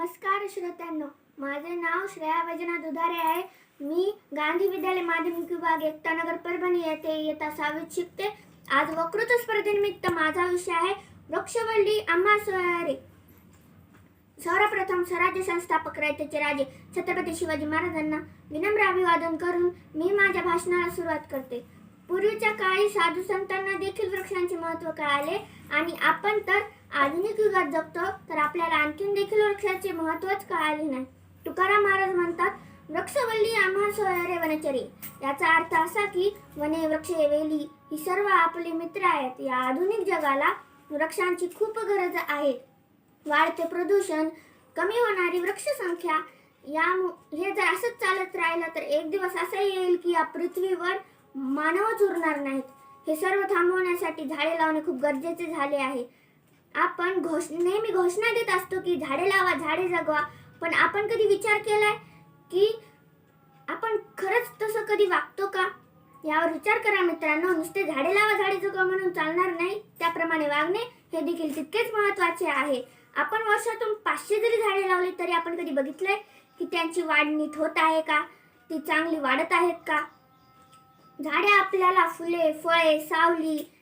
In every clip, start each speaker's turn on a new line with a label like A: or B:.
A: नमस्कार श्रोत्यांनो. माझे नाव श्रेया वैजनाथ दुधारे आहे. मी गांधी विद्यालय माध्यमिक विभाग एकतानगर परभणी येथे येता सहावीत शिकते आज वक्तृत्व स्पर्धेनिमित्त माझा विषय आहे वृक्षवल्ली आम्हा सोयारे सर्वप्रथम स्वराज्य संस्थापक रायतेचे राजे छत्रपती शिवाजी महाराजांना विनम्र अभिवादन करून मी माझ्या भाषणाला सुरुवात करते. पूर्वीच्या काळी साधू संतांना देखील वृक्षांचे महत्त्व कळाले. आणि आपण तर आधुनिक युगात जगतो तर आपल्याला आणखीन देखील वृक्षाचे महत्त्वच कळाले नाही. तुकाराम महाराज म्हणतात वृक्षवल्ली आम्हा सोयरे वनचरी. याचा अर्थ असा की वने वृक्षे वेली ही सर्व आपले मित्र आहेत. या आधुनिक जगाला वृक्षांची खूप गरज आहे. वाढते प्रदूषण कमी होणारी वृक्षसंख्या या हे जर असंच चालत राहिलं तर एक दिवस असं येईल की या पृथ्वीवर मानवच उरणार नाहीत. हे सर्व थांबवण्यासाठी झाडे लावणे खूप गरजेचे झाले आहे. आपण घोष नेहमी घोषणा देत असतो की झाडे लावा झाडे जगवा पण आपण कधी विचार केलाय की आपण खरंच तसं कधी वागतो का? यावर विचार करा मित्रांनो. नुसते झाडे लावा झाडे जगवा म्हणून चालणार नाही. त्याप्रमाणे वागणे हे देखील तितकेच महत्त्वाचे आहे. आपण वर्षातून पाचशे जरी झाडे लावले तरी आपण कधी बघितलंय की त्यांची वाढ नीट होत आहे का? ती चांगली वाढत आहेत का? झाडे आपल्याला फुले फळे सावली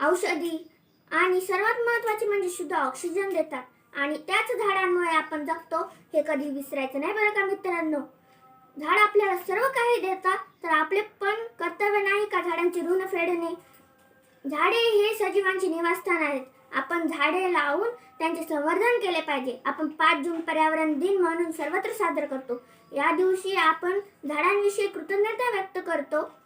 A: औषधी आणि सर्वात महत्त्वाचे म्हणजे शुद्ध ऑक्सिजन देतात. आणि त्याच झाडांमुळे आपण जगतो हे कधी विसरायचं नाही बरं का मित्रांनो? झाड आपल्याला सर्व काही देतात तर आपले पण कर्तव्य नाही का झाडांची ऋण फेडणे? झाडे हे सजीवांचे निवासस्थान आहेत. आपण झाडे लावून त्यांचे संवर्धन केले पाहिजे. आपण पाच जून पर्यावरण दिन म्हणून सर्वत्र साजरा करतो. या दिवशी आपण झाडांविषयी कृतज्ञता व्यक्त करतो.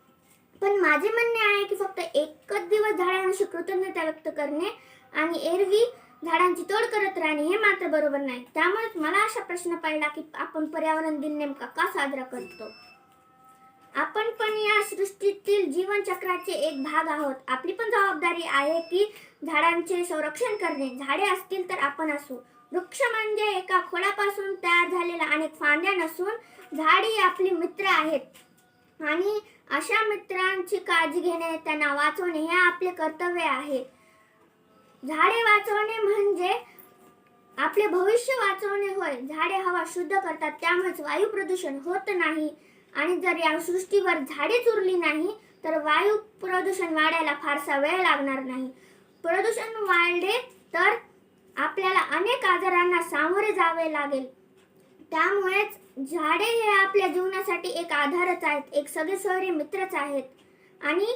A: पण माझे म्हणणे आहे की फक्त एकच दिवस झाडांविषयी कृतज्ञता व्यक्त करणे आणि एरवी झाडांची तोड करत राहणे हे मात्र बरोबर नाही. त्यामुळे मला असा प्रश्न पडला की आपण पर्यावरण दिन नेमका का साजरा करतो? आपण पण या सृष्टीतील जीवनचक्राचे एक भाग आहोत. आपली पण जबाबदारी आहे की झाडांचे संरक्षण करणे. झाडे असतील तर आपण असू. वृक्ष म्हणजे एका खोडापासून तयार झालेल्या अनेक फांद्या नसून झाडी आपली मित्र आहेत. आणि अशा मित्रांची काळजी घेणे त्यांना वाचवणे हे आपले कर्तव्य आहे. झाडे वाचवणे म्हणजे आपले भविष्य वाचवणे होय. झाडे हवा शुद्ध करतात त्यामुळेच वायू प्रदूषण होत नाही. आणि जर या सृष्टीवर झाडेच उरली नाही तर वायू प्रदूषण वाढायला फारसा वेळ लागणार नाही. प्रदूषण वाढले तर आपल्याला अनेक आजारांना सामोरे जावे लागेल. त्यामुळेच झाडे हे आपल्या जीवनासाठी एक आधारच आहेत एक सगळे सहरे मित्रच आहेत. आणि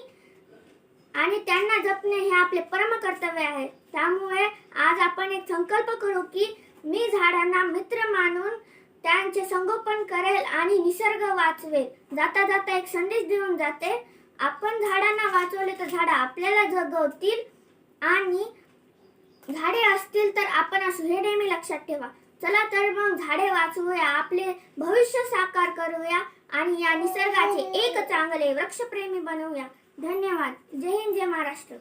A: आणि त्यांना जपणे हे आपले परम कर्तव्य आहे. त्यामुळे आज आपण एक संकल्प करू की मी झाडांना मित्र मानून त्यांचे संगोपन करेल आणि निसर्ग वाचवेल. जाता जाता एक संदेश देऊन जाते आपण झाडांना वाचवले तर झाडं आपल्याला जगवतील आणि झाडे असतील तर आपण असू हे नेहमी लक्षात ठेवा. चला तर मग झाडे वाचवूया आपले भविष्य साकार करूया आणि या निसर्गाचे एक चांगले वृक्षप्रेमी बनवूया. धन्यवाद. जय हिंद जय महाराष्ट्र.